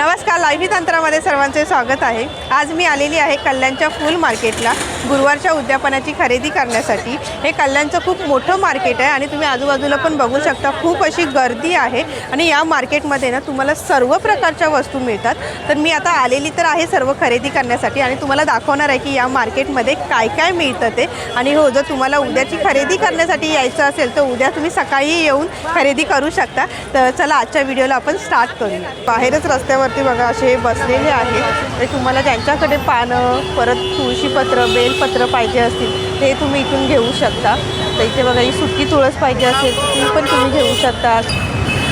नमस्कार लाईव्ही तंत्रामध्ये सर्वांचे स्वागत आहे. आज मी आलेली आहे कल्याणच्या फूल मार्केटला. गुरुवारच्या उद्यापनाची खरेदी करण्यासाठी. हे कल्याणचं खूप मोठं मार्केट आहे आणि तुम्ही आजूबाजूला पण बघू शकता खूप अशी गर्दी आहे. आणि या मार्केटमध्ये ना तुम्हाला सर्व प्रकारच्या वस्तू मिळतात. तर मी आता आलेली तर आहे सर्व खरेदी करण्यासाठी आणि तुम्हाला दाखवणार आहे की या मार्केटमध्ये काय काय मिळतं ते. आणि हो जर तुम्हाला उद्याची खरेदी करण्यासाठी यायचं असेल तर उद्या तुम्ही सकाळी येऊन खरेदी करू शकता. तर चला आजच्या व्हिडिओला आपण स्टार्ट करू बाहेरच रस्त्यावरती बघा असे बसलेले आहेत. तुम्हाला त्यांच्याकडे पानं परत तुळशीपत्र बेलपत्र पाहिजे असतील ते तुम्ही इथून घेऊ शकता. तर इथे बघा ही सुकी तुळस पाहिजे असेल ती पण तुम्ही घेऊ शकता.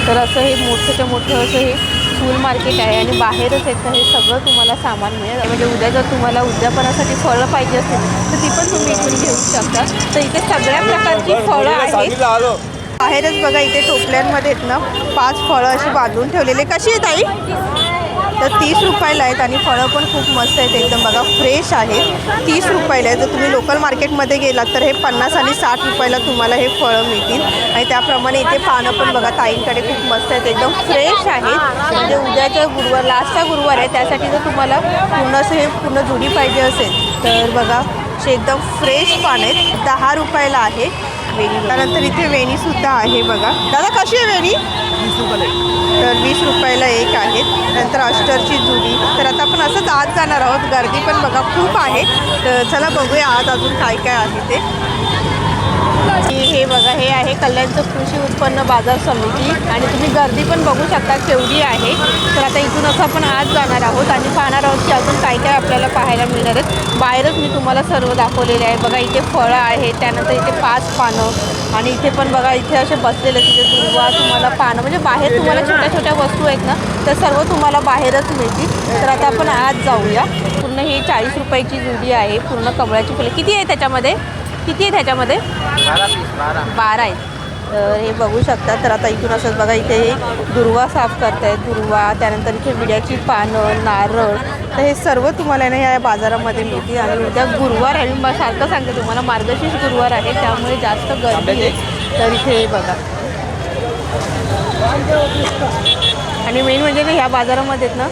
तर असं हे मोठंच्या मोठं असं हे फूल मार्केट आहे आणि बाहेरच येतं हे सगळं तुम्हाला सामान मिळेल. म्हणजे उद्या जर तुम्हाला उद्यापनासाठी फळं पाहिजे असतील तर ती पण तुम्ही इथून घेऊ शकता. तर इथे सगळ्या प्रकारची फळं आहेत. बाहेरच बघा इथे टोपल्यांमध्ये आहेत ना पाच फळं अशी बांधून ठेवलेले. कशी आहेत आई तर तीस रुपयाला आहेत आणि फळं पण खूप मस्त आहेत. एकदम बघा फ्रेश आहेत. तीस रुपयाला आहे जर तुम्ही लोकल मार्केटमध्ये गेलात तर हे पन्नास आणि साठ रुपयाला तुम्हाला हे फळं मिळतील. आणि त्याप्रमाणे इथे पानं पण बघा ताईंकडे खूप मस्त आहेत. एकदम फ्रेश आहेत. म्हणजे उद्याचा गुरुवार लास्टचा गुरुवार आहे. त्यासाठी जर तुम्हाला पूर्ण असं हे पूर्ण जुडी पाहिजे असेल तर बघा असे एकदम फ्रेश पान आहेत. दहा रुपयाला आहे वेणी त्यानंतर इथे वेणीसुद्धा आहे बघा. दादा कशी आहे वेणी? तर वीस रुपयाला एक आहे. नंतर अष्टरची जुडी. तर आता आपण असंच आत जाणार आहोत. गर्दी पण बघा खूप आहे. तर चला बघूया आत अजून काय काय आहे ते. हे बघा हे आहे कल्याणचं कृषी उत्पन्न बाजार समिती. आणि तुम्ही गर्दी पण बघू शकता केवढी आहे. तर आता इथून असं आपण आज जाणार आहोत आणि पाहणार आहोत की अजून काय काय आपल्याला पाहायला मिळणार आहेत. बाहेरच मी तुम्हाला सर्व दाखवलेले आहे बघा इथे फळं आहेत त्यानंतर इथे पाच पानं. आणि इथे पण बघा इथे असे बसलेले तिथे दुर्वा तुम्हाला पानं. म्हणजे बाहेर तुम्हाला छोट्या छोट्या वस्तू आहेत ना तर सर्व तुम्हाला बाहेरच मिळतील. तर आता आपण आज जाऊया. पूर्ण ही चाळीस रुपयाची जुडी आहे. पूर्ण कमळाची फुलं. किती आहे त्याच्यामध्ये? किती आहे त्याच्यामध्ये बारा आहेत. तर हे बघू शकता तर आता इथून असंच बघा इथे हे दुर्वा साफ करतायत दुर्वा त्यानंतर इथे विड्याची पानं नारळ. तर हे सर्व तुम्हाला ना या बाजारामध्ये मिळतील. आणि उद्या गुरुवार आहे मी सारखं सांगते तुम्हाला मार्गशीर्ष गुरुवार आहे त्यामुळे जास्त गर्दी आहे. तर इथे हे बघा. आणि मेन म्हणजे ना ह्या बाजारामध्ये ना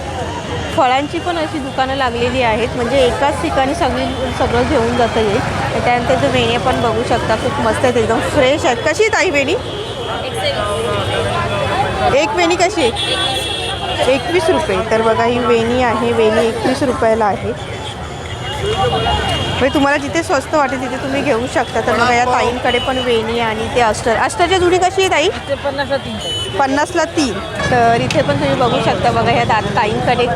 फळांची पण अशी दुकानं लागलेली आहेत. म्हणजे एकाच ठिकाणी सगळी सगळं घेऊन जातं येईल. त्यानंतर जो वेण्या पण बघू शकता. खूप मस्त आहेत. एकदम फ्रेश आहेत. कशी आहे ताई वेणी? एक वेणी कशी? आहे एकवीस रुपये. तर बघा ही वेणी आहे. वेणी एकवीस रुपयाला आहे. म्हणजे तुम्हाला जिथे स्वस्त वाटेल तिथे तुम्ही घेऊ शकता. तर बघा या ताईंकडे पण वेणी आणि ते अस्टर. अस्टरच्या जुडी कशी आहे ताई? पन्नासला तीन. तर इथे पण तुम्ही बघू शकता. बघा ह्या दा ताईंकडे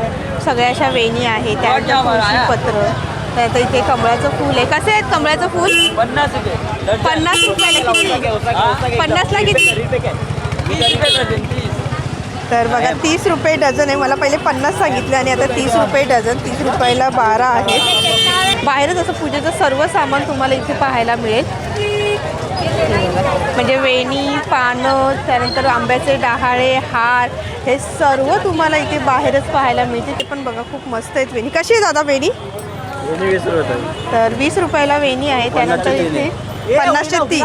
सगळ्या अशा वेणी आहे त्यानंतर पत्र त्यानंतर इथे कमळाचं फूल आहे. कसे आहेत कमळाचं फूल? पन्नास रुपये. पन्नास रुपयाला किती? पन्नासला किती? तर बघा तीस रुपये डझन आहे. मला पहिले पन्नास सांगितले आणि आता तीस रुपये डझन तीस रुपयाला बारा आहेत. बाहेरच असं पूजेचं सर्व सामान तुम्हाला इथे पाहायला मिळेल. म्हणजे वेणी पानं त्यानंतर आंब्याचे डहाळे हार हे सर्व तुम्हाला इथे बाहेरच पाहायला मिळते. ते पण बघा खूप मस्त आहेत वेणी. कशी आहे दादा वेणी? तर वीस रुपयाला वेणी आहे. त्यानंतर इथे पन्नासचे तीन.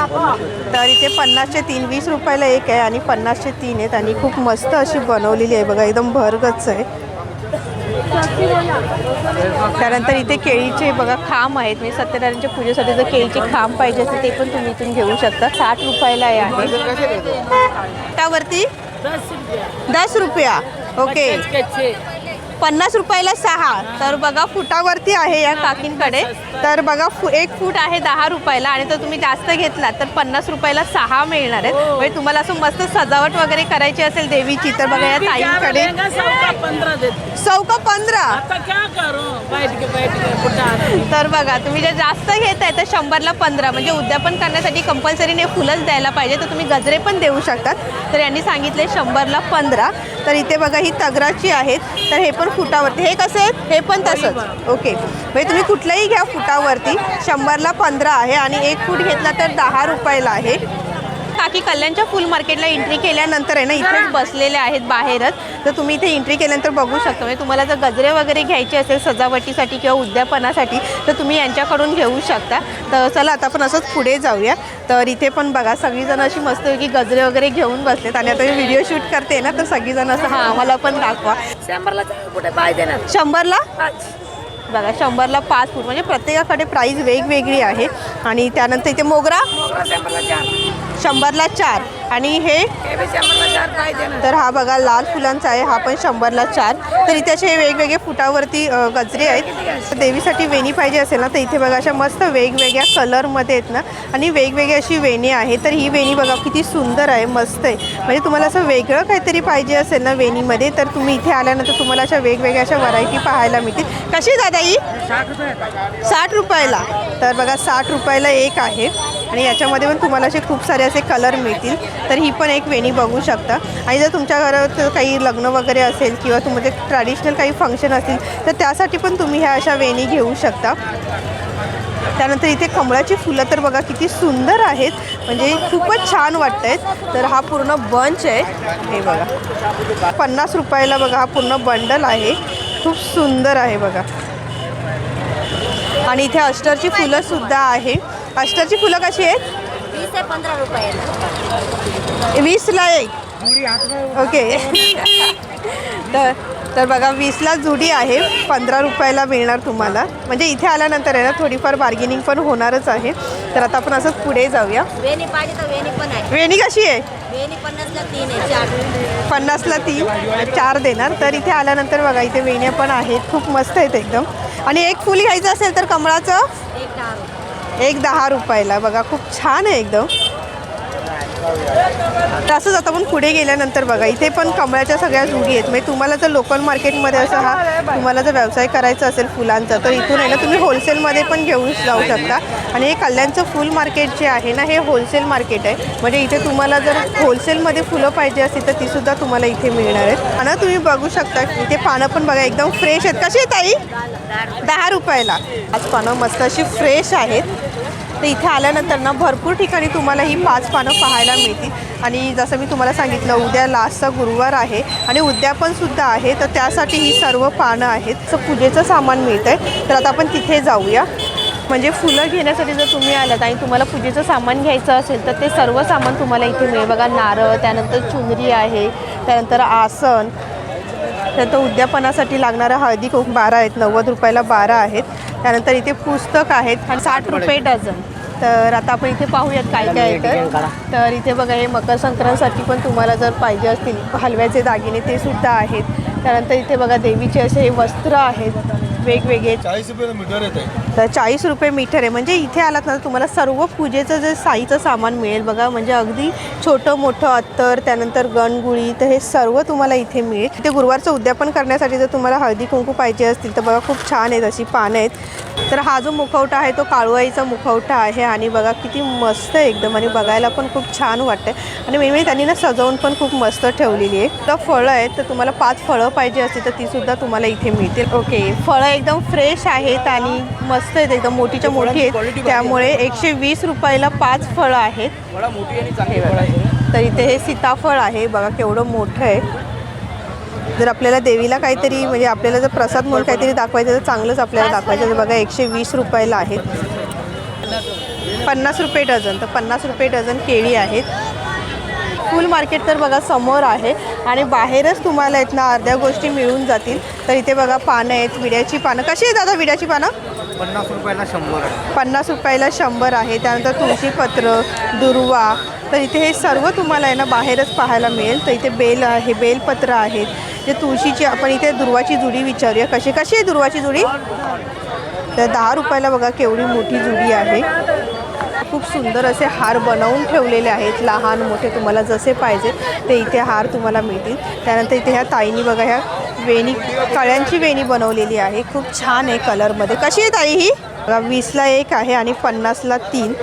तर इथे पन्नासचे तीन वीस रुपयाला एक आहे आणि पन्नासचे तीन आहेत आणि खूप मस्त अशी बनवलेली आहे. बघा एकदम भरगच्च आहे. त्यानंतर इथे केळीचे बघा खांब आहेत. म्हणजे सत्यनारायणच्या पूजेसाठी जर केळीचे खांब पाहिजे असेल ते पण तुम्ही इथून घेऊ शकता. साठ रुपयाला आहे. त्यावरती दस रुपया. ओके. पन्नास रुपयाला सहा. तर बघा फुटावरती आहे या काकींकडे. तर बघा फु एक फूट आहे दहा रुपयाला आणि जर तुम्ही जास्त घेतला तर पन्नास रुपयाला सहा मिळणार आहेत. म्हणजे तुम्हाला असं मस्त सजावट वगैरे करायची असेल देवीची तर बघा या ताईंकडे. पंद्रह देते. सौ का पंधरा तर बघा तुम्ही जर जास्त घेताय तर शंभरला पंधरा. म्हणजे उद्यापन करण्यासाठी कंपल्सरीने फुलंच द्यायला पाहिजे तर तुम्ही गजरे पण देऊ शकतात. तर यांनी सांगितले शंभरला पंधरा. तर इथे बघा ही तगराची आहेत. तर हे पण फुटावरती. हे कसे आहेत हे पण तसंच. ओके. म्हणजे तुम्ही कुठलंही घ्या फुटावरती. शंभरला पंधरा आहे आणि एक फूट घेतला तर दहा रुपयाला आहे. काकी कल्याणच्या फुल मार्केटला एंट्री केल्यानंतर आहे ना इथेच बसलेले आहेत बाहेरच. तर तुम्ही इथे एंट्री केल्यानंतर बघू शकता. म्हणजे तुम्हाला जर गजरे वगैरे घ्यायचे असेल सजावटीसाठी किंवा उद्यापनासाठी तर तुम्ही यांच्याकडून घेऊ शकता. तर चला आता आपण असंच पुढे जाऊया. तर इथे पण बघा सगळीजण अशी मस्त की गजरे वगैरे घेऊन बसलेत. आणि आता मी व्हिडिओ शूट करते ना तर सगळीजण असं हां आम्हाला पण दाखवा. शंभरला शंभरला? बघा शंभरला पाच फूट म्हणजे प्रत्येकाकडे प्राईस वेगवेगळी आहे. आणि त्यानंतर इथे मोगरा? शंभरला चार. आणि हे तर हा बघा लाल फुलांचा आहे हा पण शंभरला चार. तर इथे असे वेगवेगळे फुटावरती गजरे आहेत. तर देवीसाठी वेणी पाहिजे असेल ना तर इथे बघा अशा मस्त वेगवेगळ्या कलरमध्ये आहेत ना आणि वेगवेगळी अशी वेणी आहे. तर ही वेणी बघा किती सुंदर आहे मस्त आहे. म्हणजे तुम्हाला असं वेगळं काहीतरी पाहिजे असेल ना वेणीमध्ये तर तुम्ही इथे आल्यानंतर तुम्हाला अशा वेगवेगळ्या अशा व्हरायटी पाहायला मिळतील. कशी दादा ही? साठ रुपयाला. तर बघा साठ रुपयाला एक आहे. आणि याच्यामध्ये पण तुम्हाला असे खूप सारे असे कलर मिळतील. तर ही पण एक वेणी बघू शकता. आणि जर तुमच्या घरात काही लग्न वगैरे असेल किंवा तुमचे म्हणजे ट्रॅडिशनल काही फंक्शन असतील तर त्यासाठी पण तुम्ही ह्या अशा वेणी घेऊ शकता. त्यानंतर इथे कमळाची फुलं तर बघा किती सुंदर आहेत. म्हणजे खूपच छान वाटत आहेत तर हा पूर्ण बंच आहे. हे बघा. पन्नास रुपयाला बघा हा पूर्ण बंडल आहे. खूप सुंदर आहे बघा. आणि इथे अष्टरची फुलंसुद्धा आहे. अष्टरची फुलं कशी आहेत? वीस ते पंधरा रुपये वीसला एक. ओके. तर तर बघा वीसला जुडी आहे. पंधरा रुपयाला मिळणार तुम्हाला. म्हणजे इथे आल्यानंतर आहे ना थोडीफार बार्गेनिंग पण होणारच आहे. तर आता आपण असं पुढे जाऊया. वेणी पाहिजे तर वेणी पण आहे. वेणी कशी आहे? वेणी पन्नासला तीन आहे चार. पन्नासला तीन. चार देणार. तर इथे आल्यानंतर बघा इथे वेण्या पण आहेत. खूप मस्त आहेत एकदम. आणि एक फुल घ्यायचं असेल तर कमळाचं? एक दहा रुपयाला. बघा खूप छान आहे एकदम. तसंच आता आपण पुढे गेल्यानंतर बघा इथे पण कमळाच्या सगळ्या जुडी आहेत. म्हणजे तुम्हाला जर लोकल मार्केटमध्ये असं हा तुम्हाला जर व्यवसाय करायचा असेल फुलांचा तर इथून आहे ना तुम्ही होलसेलमध्ये पण घेऊन जाऊ शकता. आणि हे कल्याणचं फुल मार्केट जे आहे ना हे होलसेल मार्केट आहे. म्हणजे इथे तुम्हाला जर होलसेलमध्ये फुलं पाहिजे असतील तर तीसुद्धा तुम्हाला इथे मिळणार आहेत. आणि तुम्ही बघू शकता. इथे पानं पण बघा एकदम फ्रेश आहेत. कशी आहे ताई? दहा रुपयाला. आज पानं मस्त अशी फ्रेश आहेत. तर इथे आल्यानंतर ना भरपूर ठिकाणी तुम्हाला ही पाच पानं पाहायला मिळतील. आणि जसं मी तुम्हाला सांगितलं उद्या लास्टचा गुरुवार आहे आणि उद्यापनसुद्धा आहे. तर त्यासाठी ही सर्व पानं आहेत. तर पूजेचं सामान मिळतं आहे तर आता आपण तिथे जाऊया. म्हणजे फुलं घेण्यासाठी जर तुम्ही आलात आणि तुम्हाला पूजेचं सामान घ्यायचं असेल तर ते सर्व सामान तुम्हाला इथे मिळेल. बघा नारळ त्यानंतर चुनरी आहे त्यानंतर आसन. त्यानंतर उद्यापनासाठी लागणारा हळदी कुंकू बारा आहेत नव्वद रुपयाला बारा आहेत. त्यानंतर इथे पुस्तक आहेत. आणि साठ रुपये डझन. तर आता आपण इथे पाहूयात काय काय आहे तर. तर इथे बघा हे मकर संक्रांतसाठी पण तुम्हाला जर पाहिजे असतील हलव्याचे दागिने ते सुद्धा आहेत. त्यानंतर इथे बघा देवीचे असे हे वस्त्र आहेत. वेगवेगळे. चाळीस रुपये मीटर येत आहे. तर चाळीस रुपये मीटर आहे. म्हणजे इथे आलात ना तुम्हाला सर्व पूजेचं जे साईचं सामान मिळेल बघा. म्हणजे अगदी छोटं मोठं अत्तर त्यानंतर गणगुळी तर हे सर्व तुम्हाला इथे मिळेल. इथे गुरुवारचं उद्यापन करण्यासाठी जर तुम्हाला हळदी कुंकू पाहिजे असतील तर बघा खूप छान आहेत अशी पानं आहेत. तर हा जो मुखवटा आहे तो काळूआईचा मुखवटा आहे आणि बघा किती मस्त आहे एकदम आणि बघायला पण खूप छान वाटतं आणि मेनली त्यांनी ना सजवून पण खूप मस्त ठेवलेली आहे. तर फळं आहेत तर तुम्हाला पाच फळं पाहिजे असतील तर तीसुद्धा तुम्हाला इथे मिळतील. ओके फळं एकदम फ्रेश आहेत आणि मस्त आहेत एकदम मोठीच्या मोठी आहेत. त्यामुळे एकशे वीस रुपयाला पाच फळं आहेत. तर इथे हे सीताफळ आहे बघा केवढं मोठं आहे. जर आपल्याला देवीला काहीतरी म्हणजे आपल्याला जर प्रसाद म्हणून काहीतरी दाखवायचं तर चांगलंच आपल्याला दाखवायचं तर बघा एकशे वीस रुपयाला आहेत. पन्नास रुपये डझन. तर पन्नास रुपये डझन केळी आहेत. फुल मार्केट तर बघा समोर आहे आणि बाहेरच तुम्हाला आहेत ना अर्ध्या गोष्टी मिळून जातील. तर इथे बघा पानं आहेत विड्याची पानं. कशी आहेत दादा विड्याची पानं? पन्नास रुपयाला शंभर पन्नास रुपयाला शंभर आहे. त्यानंतर तुळशीपत्र दुर्वा. तर इथे हे सर्व तुम्हाला आहे ना बाहेरच पाहायला मिळेल. तर इथे बेल आहे बेलपत्र आहेत. जे तुळशीची आपण इथे दुर्वाची जुडी विचारूया. कशी कशी आहे दुर्वाची जुडी? तर दहा रुपयाला बघा केवढी मोठी जुडी आहे. खूप सुंदर असे हार बनवून ठेवलेले आहेत. लहान मोठे तुम्हाला जसे पाहिजे ते इथे हार तुम्हाला मिळतील. त्यानंतर इथे ह्या ताईनी बघा ह्या वेणी कळ्यांची वेणी बनवलेली आहे. खूप छान आहे कलरमध्ये कशी आहे ताई ही? वीसला एक आहे आणि पन्नासला तीन.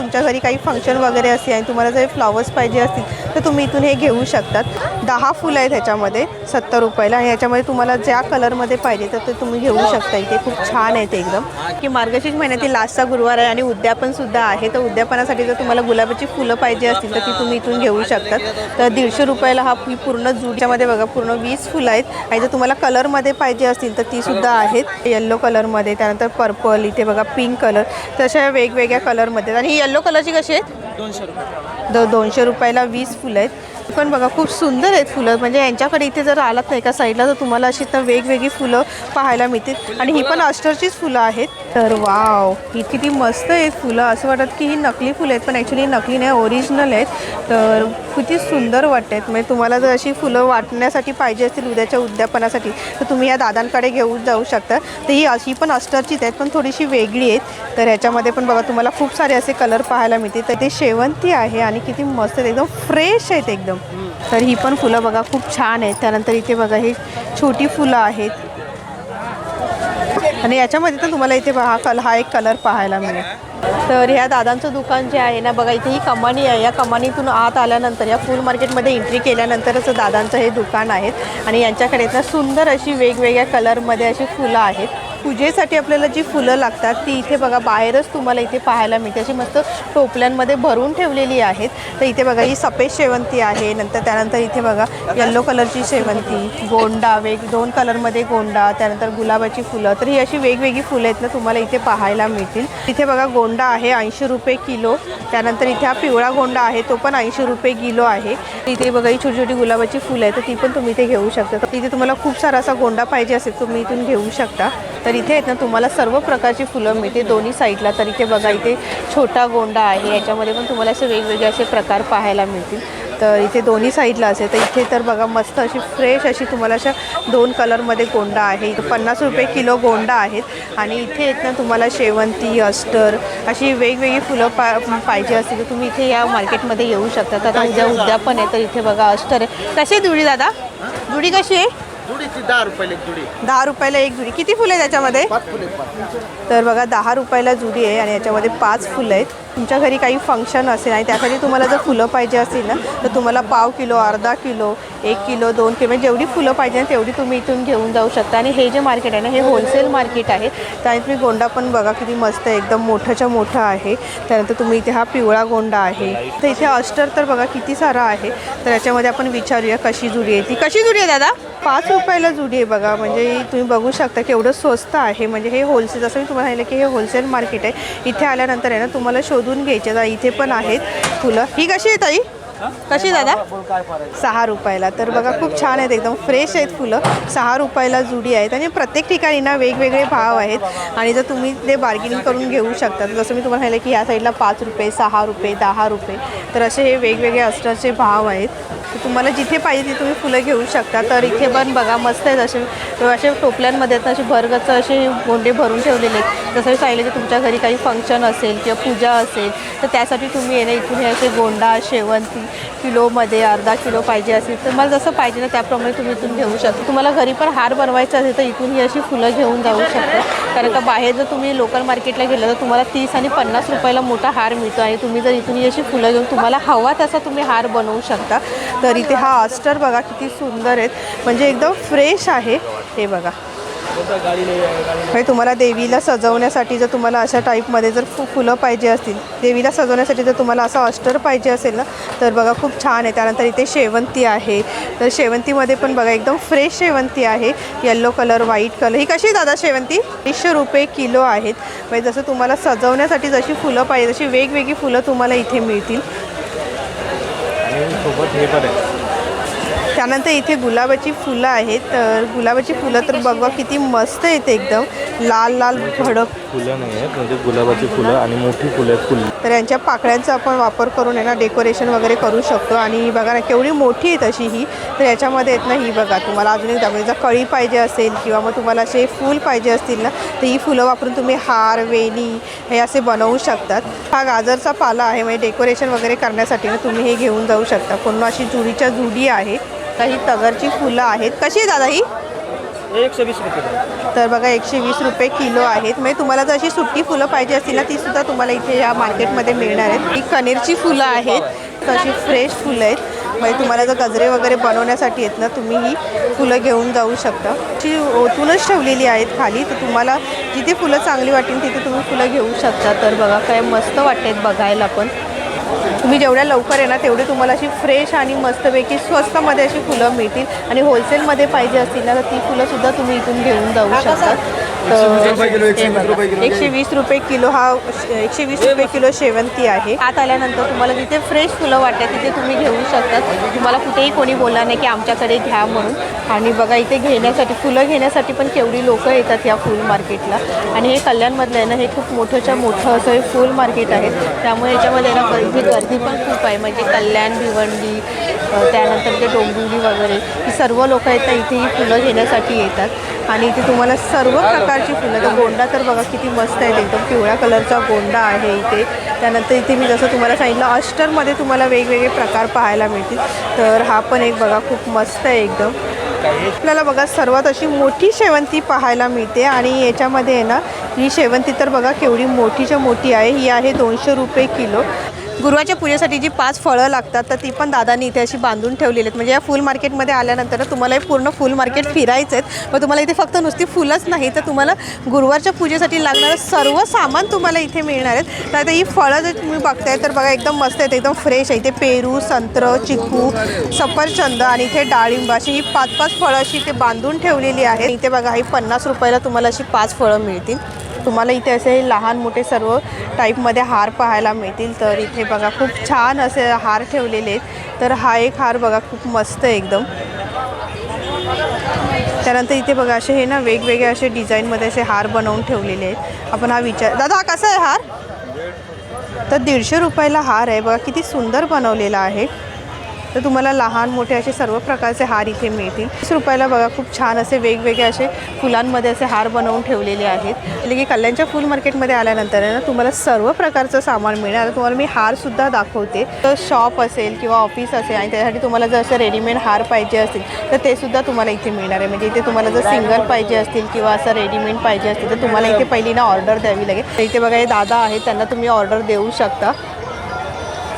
तुमच्या घरी काही फंक्शन वगैरे असेल आणि तुम्हाला जर फ्लॉवर्स पाहिजे असतील तर तुम्ही इथून हे घेऊ शकतात. दहा फुलं आहेत ह्याच्यामध्ये सत्तर रुपयाला. आणि ह्याच्यामध्ये तुम्हाला ज्या कलरमध्ये पाहिजे तर ते तुम्ही घेऊ शकता इथे. खूप छान आहे ते एकदम. की मार्गशीर्ष महिन्यातील लास्टचा गुरुवार आहे आणि उद्यापनसुद्धा आहे. तर उद्यापनासाठी जर तुम्हाला गुलाबाची फुलं पाहिजे असतील तर ती तुम्ही इथून घेऊ शकतात. तर दीडशे रुपयाला हा पूर्ण जुडीच्यामध्ये बघा पूर्ण वीस फुलं आहेत. आणि जर तुम्हाला कलरमध्ये पाहिजे असतील तर ती सुद्धा आहेत. येल्लो कलरमध्ये त्यानंतर पर्पल इथे बघा पिंक कलर तशा वेगवेगळ्या कलरमध्ये आणि ही येल्लो कलरची कशी आहेत? दोनशे रुपये. द दोनशे रुपयाला वीस फुलं आहेत. पण बघा खूप सुंदर आहेत फुलं. म्हणजे यांच्याकडे इथे जर आलात नाही एका साईडला तर तुम्हाला अशी तर वेगवेगळी फुलं पाहायला मिळतील. आणि ही पण अष्टरचीच फुलं आहेत. तर वाव ही किती मस्त आहेत फुलं. असं वाटत की ही नकली फुलं आहेत पण ॲक्च्युली नकली नाही ओरिजिनल आहेत. तर किती सुंदर वाटत आहेत. म्हणजे तुम्हाला जर अशी फुलं वाटण्यासाठी पाहिजे असतील उद्याच्या उद्यापनासाठी तर तुम्ही या दादांकडे घेऊन जाऊ शकता. तर ही अशी पण अष्टरचीच आहेत पण थोडीशी वेगळी आहेत. तर ह्याच्यामध्ये पण बघा तुम्हाला खूप सारे असे कलर पाहायला मिळतील. तर ते शेवंती आहे आणि किती मस्त आहेत. एकदम फ्रेश आहेत एकदम. तर ही पण फुलं बघा खूप छान आहेत. त्यानंतर इथे बघा ही छोटी फुलं आहेत. आणि याच्यामध्ये तर तुम्हाला इथे हा कल हा एक कलर पाहायला मिळेल. तर ह्या दादांचं दुकान जे आहे ना बघा इथे ही कमानी आहे. या कमानीतून आत आल्यानंतर या फुल मार्केटमध्ये एंट्री केल्यानंतरच दादांचं हे दुकान आहे. आणि यांच्याकडे ना सुंदर अशी वेगवेगळ्या कलरमध्ये अशी फुलं आहेत. पूजेसाठी आपल्याला जी फुलं लागतात ती इथे बघा बाहेरच तुम्हाला इथे पाहायला मिळते. अशी मस्त टोपल्यांमध्ये भरून ठेवलेली आहेत. तर इथे बघा ही सफेद शेवंती आहे. नंतर त्यानंतर इथे बघा येल्लो कलरची शेवंती गोंडा वेग दोन कलरमध्ये गोंडा त्यानंतर गुलाबाची फुलं. तर ही अशी वेगवेगळी फुलं आहेत ना तुम्हाला इथे पाहायला मिळतील. इथे बघा गोंडा आहे ऐंशी रुपये किलो. त्यानंतर इथे हा पिवळा गोंडा आहे तो पण ऐंशी रुपये किलो आहे. इथे बघा ही छोटी छोटी गुलाबाची फुलं आहे तर ती पण तुम्ही इथे घेऊ शकता. तर इथे तुम्हाला खूप सारा असा गोंडा पाहिजे असेल तुम्ही इथून घेऊ शकता. तर तर इथे आहेत ना तुम्हाला सर्व प्रकारची फुलं मिळते दोन्ही साईडला तर इथे बघा इथे छोटा गोंडा आहे. याच्यामध्ये पण तुम्हाला असे वेगवेगळे असे प्रकार पाहायला मिळतील. तर इथे दोन्ही साईडला असेल तर इथे तर बघा मस्त अशी फ्रेश अशी तुम्हाला अशा दोन कलरमध्ये गोंडा आहे. इथं पन्नास रुपये किलो गोंडा आहेत. आणि इथे आहेत ना तुम्हाला शेवंती अस्टर अशी वेगवेगळी फुलं पा पाहिजे असतील तर तुम्ही इथे या मार्केटमध्ये येऊ शकता. तर आता उद्या उद्यापन आहे तर इथे बघा अस्टर आहे. कशी आहे जुडी दादा? जुडी कशी आहे? जुडीची दहा रुपयाला एक जुडी दहा रुपयाला एक जुडी किती फुलं आहे त्याच्यामध्ये पाच फुले पाच तर बघा दहा रुपयाला जुडी आहे आणि याच्यामध्ये पाच फुलं आहेत. तुमच्या घरी काही फंक्शन असेल आणि त्यासाठी तुम्हाला जर फुलं पाहिजे असतील ना तर तुम्हाला पाव किलो अर्धा किलो एक किलो दोन किलो म्हणजे जेवढी फुलं पाहिजे ना तेवढी तुम्ही इथून घेऊन जाऊ शकता. आणि हे जे मार्केट आहे ना हे होलसेल मार्केट आहे. त्याने तुम्ही गोंडा पण बघा किती मस्त आहे. एकदम मोठंच्या मोठं आहे. त्यानंतर तुम्ही इथे हा पिवळा गोंडा आहे. तर इथे अस्टर तर बघा किती सारा आहे. तर याच्यामध्ये आपण विचारूया कशी जुडी आहे ती. कशी जुडी आहे दादा? पाच रुपयाला जुडी आहे बघा. म्हणजे तुम्ही बघू शकता की एवढं स्वस्त आहे. म्हणजे हे होलसेल जसं मी तुम्हाला सांगितलं की हे होलसेल मार्केट आहे. इथे आल्यानंतर आहे ना तुम्हाला शोधून घ्यायचे. आता इथे पण आहेत फुलं. ही कशी आहे ताई? कशी आहे दादा? सहा रुपयाला. तर बघा खूप छान आहेत. एकदम फ्रेश आहेत फुलं. सहा रुपयाला जुडी आहेत. आणि प्रत्येक ठिकाणी ना वेगवेगळे भाव आहेत. आणि जर तुम्ही ते बार्गेनिंग करून घेऊ शकता. तर जसं मी तुम्हाला सांगितलं की ह्या साईडला पाच रुपये सहा रुपये दहा रुपये. तर असे हे वेगवेगळे अस्टरचे भाव आहेत. तर तुम्हाला जिथे पाहिजे ती तुम्ही फुलं घेऊ शकता. तर इथे पण बघा मस्त आहेत असे असे टोपल्यांमध्ये आहेत असे भरगचं असे गोंडे भरून ठेवलेले आहेत. जसं मी सांगितलं की तुमच्या घरी काही फंक्शन असेल किंवा पूजा असेल तर त्यासाठी तुम्ही येणे इथून हे असे गोंडा शेवंती किलोमध्ये अर्धा किलो पाहिजे असेल तर मला जसं पाहिजे ना त्याप्रमाणे तुम्ही इथून घेऊ शकता. तुम्हाला घरी पण हार बनवायचा असेल तर इथून ही अशी फुलं घेऊन जाऊ शकता. कारण का बाहेर जर तुम्ही लोकल मार्केटला गेलं तर तुम्हाला तीस आणि पन्नास रुपयाला मोठा हार मिळतो. आणि तुम्ही जर इथून ही अशी फुलं घेऊन तुम्हाला हवा तसा तुम्ही हार बनवू शकता. तर इथे हा ऑस्टर बघा किती सुंदर आहेत. म्हणजे एकदम फ्रेश आहे. हे बघा. म्हणजे तुम्हाला देवीला सजवण्यासाठी जर तुम्हाला अशा टाईपमध्ये जर फु फुलं पाहिजे असतील देवीला सजवण्यासाठी जर तुम्हाला असं ऑस्टर पाहिजे असेल ना तर बघा खूप छान आहे. त्यानंतर इथे शेवंती आहे. तर शेवंतीमध्ये पण बघा एकदम फ्रेश शेवंती आहे. येल्लो कलर व्हाईट कलर ही कशी आहे दादा शेवंती? तीसशे रुपये किलो आहेत. म्हणजे जसं तुम्हाला सजवण्यासाठी जशी फुलं पाहिजे तशी वेगवेगळी फुलं तुम्हाला इथे मिळतील. आणि सोबत हे पण आहे त्यानंतर इथे गुलाबाची फुलं आहेत. तर गुलाबाची फुलं तर बघा किती मस्त आहेत एकदम. लाल लाल भडक. फुलं नाही आहेत म्हणजे गुलाबाची फुलं आणि मोठी फुलं आहेत फुल. तर यांच्या पाकळ्यांचा आपण वापर करून आहे ना डेकोरेशन वगैरे करू शकतो. आणि बघा ना केवढी मोठी आहे तशी ही. तर याच्यामध्ये आहेत ना ही बघा तुम्हाला अजून एक दाखवते. जर कळी पाहिजे असेल किंवा मग तुम्हाला असे फूल पाहिजे असतील ना तर ही फुलं वापरून तुम्ही हार वेणी हे असे बनवू शकतात. हा गाजरचा पाला आहे म्हणजे डेकोरेशन वगैरे करण्यासाठी ना तुम्ही हे घेऊन जाऊ शकता. पूर्ण अशी जुडीच्या जुडी आहे. तर ही तगरची फुलं आहेत. कशी दादा ही? एकशे वीस रुपये तर बघा एकशे वीस रुपये किलो आहेत. म्हणजे तुम्हाला जर अशी सुट्टी फुलं पाहिजे असतील ना ती सुद्धा तुम्हाला इथे या मार्केटमध्ये मिळणार आहेत. ही कनेरची फुलं आहेत. तशी फ्रेश फुलं आहेत. म्हणजे तुम्हाला जर गजरे वगैरे बनवण्यासाठी आहेत ना तुम्ही ही फुलं घेऊन जाऊ शकता. ती ओतूनच ठेवलेली आहेत खाली. तर तुम्हाला जिथे फुलं चांगली वाटेल तिथे तुम्ही फुलं घेऊ शकता. तर बघा काय मस्त वाटतात बघायला पण. तुम्ही जेवढ्या लवकर येणार तेवढे तुम्हाला अशी फ्रेश आणि मस्तपैकी स्वस्तमध्ये अशी फुलं मिळतील. आणि होलसेलमध्ये पाहिजे असतील ना तर ती फुलंसुद्धा तुम्ही इथून घेऊन जाऊ शकता. तर एकशे वीस रुपये किलो हा एकशे वीस रुपये किलो शेवंती आहे. आत आल्यानंतर तुम्हाला जिथे फ्रेश फुलं वाटतात तिथे तुम्ही घेऊ शकता तुम्हाला कुठेही कोणी बोलणार नाही की आमच्याकडे घ्या म्हणून. आणि बघा इथे घेण्यासाठी फुलं घेण्यासाठी पण केवढी लोक येतात या फुल मार्केटला. आणि हे कल्याणमधलं आहे ना हे खूप मोठंच्या मोठं असं हे फुल मार्केट आहे. त्यामुळे याच्यामध्ये ना गर्दी गर्दी पण खूप आहे. म्हणजे कल्याण भिवंडी त्यानंतर ते डोंबिवली वगैरे ही सर्व लोक आहेत ना इथे ही फुलं घेण्यासाठी येतात. आणि इथे तुम्हाला सर्व प्रकारची फुलं. तर गोंडा तर बघा किती मस्त आहे एकदम पिवळ्या कलरचा गोंडा आहे इथे. त्यानंतर इथे मी जसं तुम्हाला सांगितलं अष्टरमध्ये तुम्हाला वेगवेगळे प्रकार पाहायला मिळतील. तर हा पण एक बघा खूप मस्त आहे एकदम. आपल्याला बघा सर्वात अशी मोठी शेवंती पाहायला मिळते. आणि याच्यामध्ये आहे ना ही शेवंती तर बघा केवढी मोठीच्या मोठी आहे. ही आहे दोनशे रुपये किलो. गुरुवाच्या पूजेसाठी जी पाच फळं लागतात तर ती पण दादानी इथे अशी बांधून ठेवलेली आहेत. म्हणजे या फुल मार्केटमध्ये आल्यानंतर तुम्हाला हे पूर्ण फुल मार्केट फिरायचं आहे. मग तुम्हाला इथे फक्त नुसती फुलंच नाही तर तुम्हाला गुरुवारच्या पूजेसाठी लागणारं सर्व सामान तुम्हाला इथे मिळणार आहेत. तर आता ही फळं जर तुम्ही बघताय तर बघा एकदम मस्त आहेत. एकदम फ्रेश आहे. इथे पेरू संत्र चिकू सफरचंद आणि इथे डाळिंब अशी ही पाच पाच फळं अशी इथे बांधून ठेवलेली आहेत. इथे बघा ही पन्नास रुपयाला तुम्हाला अशी पाच फळं मिळतील. तुम्हाला इथे असे लहान मोठे सर्व टाईपमध्ये हार पाहायला मिळतील. तर इथे बघा खूप छान असे हार ठेवलेले आहेत. तर हा एक हार बघा खूप मस्त आहे एकदम. त्यानंतर इथे बघा असे हे ना वेगवेगळे असे डिझाईनमध्ये असे हार बनवून ठेवलेले आहेत. आपण हा विचार दादा हा कसा आहे हार? तर दीडशे रुपयाला हार आहे. बघा किती सुंदर बनवलेला आहे. तर तुम्हाला लहान मोठे असे सर्व प्रकारचे हार इथे मिळतील. तीस रुपयाला बघा खूप छान असे वेगवेगळे असे फुलांमध्ये असे हार बनवून ठेवलेले आहेत. म्हणजे की कल्याणच्या फुल मार्केटमध्ये आल्यानंतर ना तुम्हाला सर्व प्रकारचं सामान मिळणार. आता तुम्हाला मी हारसुद्धा दाखवते. तर शॉप असेल किंवा ऑफिस असेल आणि त्यासाठी तुम्हाला जर असं रेडीमेड हार पाहिजे असतील तर ते सुद्धा तुम्हाला इथे मिळणार आहे. म्हणजे इथे तुम्हाला जर सिंगल पाहिजे असतील किंवा असं रेडीमेड पाहिजे असतील तर तुम्हाला इथे पहिली ना ऑर्डर द्यावी लागेल. इथे बघा हे दादा आहेत त्यांना तुम्ही ऑर्डर देऊ शकता.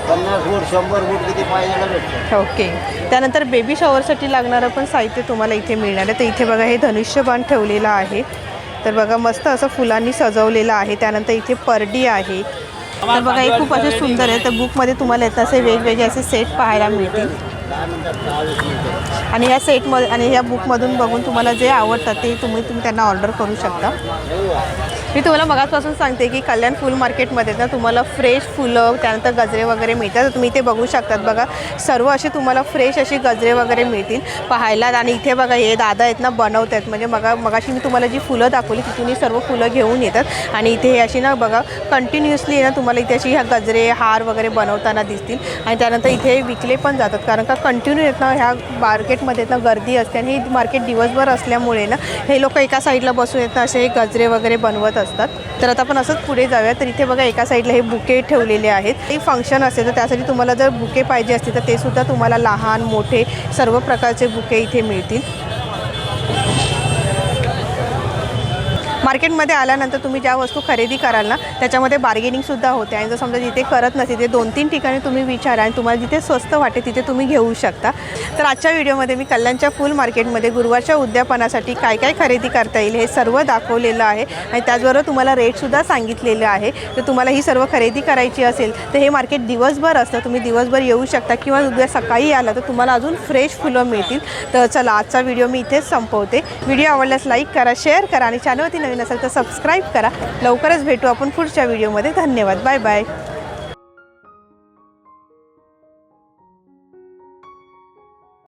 पन्नास फूट शंभर फूट किती पाहिजे भेटतं? ओके. त्यानंतर बेबी शॉवरसाठी लागणारं पण साहित्य तुम्हाला इथे मिळणार आहे. तर इथे बघा हे धनुष्यबाण ठेवलेलं आहे. तर बघा मस्त असं फुलांनी सजवलेलं आहे. त्यानंतर इथे परडी आहे. तर बघा हे खूप असे सुंदर आहे. तर बुकमध्ये तुम्हाला येतं असे वेगवेगळे असे सेट पाहायला मिळतील. आणि या सेटमध्ये आणि या बुकमधून बघून तुम्हाला जे आवडतात ते तुम्ही तुम्ही त्यांना ऑर्डर करू शकता. मी तुम्हाला मगाचपासून सांगते की कल्याण फुल मार्केटमध्ये ना तुम्हाला फ्रेश फुलं त्यानंतर गजरे वगैरे मिळतात. तुम्ही इथे बघू शकतात बघा. सर्व असे तुम्हाला फ्रेश अशी गजरे वगैरे मिळतील. पाहायला आणि इथे बघा हे दादा आहेत ना बनवत आहेत म्हणजे मगा मगाशी मी तुम्हाला जी फुलं दाखवली तिथून ही सर्व फुलं घेऊन येतात. आणि इथे हे अशी ना बघा कंटिन्युअसली ना तुम्हाला इथे अशी ह्या गजरे हार वगैरे बनवताना दिसतील. आणि त्यानंतर इथे विकले पण जातात. कारण का कंटिन्यू येत ना ह्या मार्केटमध्ये ना गर्दी असते. आणि हे मार्केट दिवसभर असल्यामुळे ना हे लोक एका साईडला बसून येत ना असे हे गजरे वगैरे बनवत असतात. तर आता आपण असंच पुढे जाऊया तर इथे बघा एका साईडला हे बुके ठेवलेले आहेत. ते फंक्शन असेल तर त्यासाठी तुम्हाला जर बुके पाहिजे असतील तर ते सुद्धा तुम्हाला लहान मोठे सर्व प्रकारचे बुके इथे मिळतील. मार्केटमध्ये आल्यानंतर तुम्ही ज्या वस्तू खरेदी कराल ना त्याच्यामध्ये बार्गेनिंगसुद्धा होते. आणि जर समजा जिथे करत नसेल ते दोन तीन ठिकाणी तुम्ही विचारा आणि तुम्हाला जिथे स्वस्त वाटेल तिथे तुम्ही घेऊ शकता. तर आजच्या व्हिडिओमध्ये मी कल्याणच्या फुल मार्केटमध्ये गुरुवारच्या उद्यापनासाठी काय काय खरेदी करता येईल हे सर्व दाखवलेलं आहे. आणि त्याचबरोबर तुम्हाला रेटसुद्धा सांगितलेले आहे. तर तुम्हाला ही सर्व खरेदी करायची असेल तर हे मार्केट दिवसभर असतं. तुम्ही दिवसभर येऊ शकता किंवा उद्या सकाळी आला तर तुम्हाला अजून फ्रेश फुलं मिळतील. तर चला आजचा व्हिडिओ मी इथेच संपवते. व्हिडिओ आवडल्यास लाईक करा शेअर करा आणि चॅनलवरती नवीन असेल तर सबस्क्राईब करा. लवकरच भेटू आपण पुढच्या व्हिडिओमध्ये धन्यवाद. Bye bye